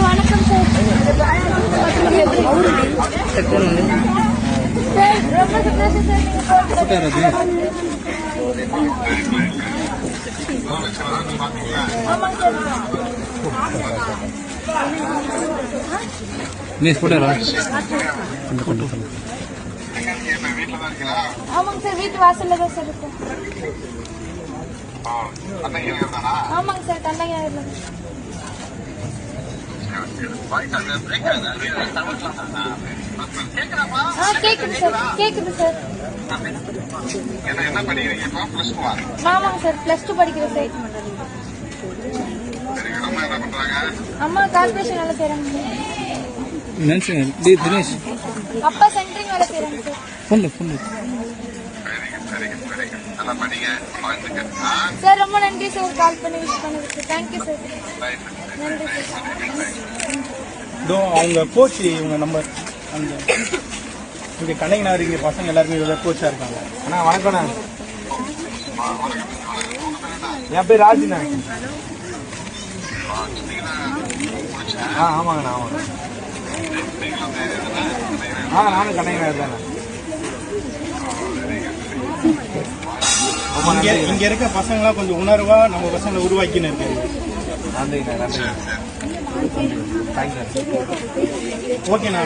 வணக்கம் sir sir ரொம்ப சந்தோஷம் சார் நீங்க ஆமாங்க சார் நீ போட்டாரா ஆமாங்க சார் வீட்டு வாசல்ல தான் சார் இருக்கேன் ஆமாங்க சார் ஆ கேக்குது சார் கேக்குது சார். ஆமாங்க சார் பிளஸ் டூ படிக்கிறேன் சார் அம்மா என்ன பண்றாங்க? அம்மா கார்பரேஷன் வேலை செய்யறாங்க அப்பா சென்ட்ரிங் வேலை செய்யறாங்க சார். நல்லா படிங்க ஆ? சார் ரொம்ப நன்றி சார் கால் பண்ணி விஷ் பண்ணதுக்கு தேங்க்யூ சார் நன்றி சார் இதோ அவங்க கோச் இவங்க நம்பர் அந்த இங்கே கண்ணகினார் இங்கே பசங்க எல்லாருமே இவ்வளோ கோச்சாக இருக்காங்க. அண்ணா வணக்கம்ண்ணா என் பேர் ராஜுண்ணா ஆ ஆமாங்கண்ணா ஆமாங்க ஆ நானும் கண்ணகினார் தானே. இங்கே இங்கே இருக்க பசங்களாம் கொஞ்சம் உணர்வா நம்ம பசங்களை உருவாக்கின்னு இருக்காங்க நன்றிண்ணா. நன்றி தேங்க்யூ ஓகேண்ணா.